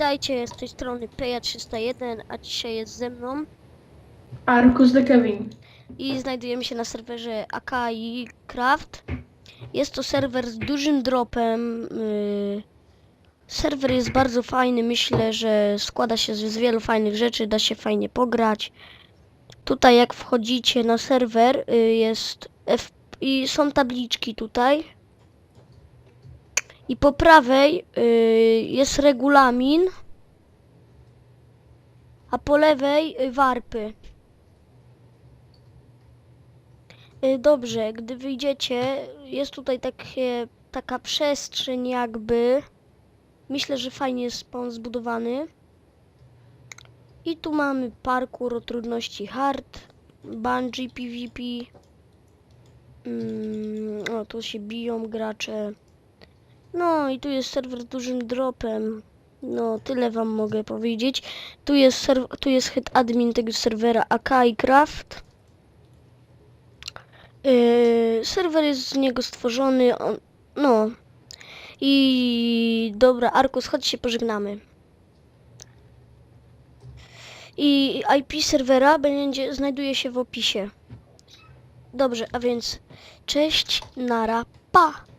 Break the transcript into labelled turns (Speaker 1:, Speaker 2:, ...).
Speaker 1: Witajcie, z tej strony Peja301, a dzisiaj jest ze mną
Speaker 2: Arkus de Kevin.
Speaker 1: i znajdujemy się na serwerze Akai Craft. Jest to serwer z dużym dropem. Yy, serwer jest bardzo fajny, myślę, że składa się z, z wielu fajnych rzeczy, da się fajnie pograć. Tutaj jak wchodzicie na serwer yy, jest F i są tabliczki tutaj. I po prawej yy, jest regulamin, a po lewej y, warpy. Y, Dobrze, gdy wyjdziecie, jest tutaj takie, taka przestrzeń jakby. Myślę, że fajnie jest spawn zbudowany. I tu mamy parkour o trudności hard, bungee PvP. Mm, o, tu się biją gracze. No i tu jest serwer dużym dropem. No, tyle wam mogę powiedzieć. Tu jest, tu jest head admin tego serwera Akai Craft. Yy, serwer jest z niego stworzony. On, no. I dobra, Arkus, chodź się pożegnamy. I IP serwera będzie, znajduje się w opisie. Dobrze, a więc cześć, nara, pa!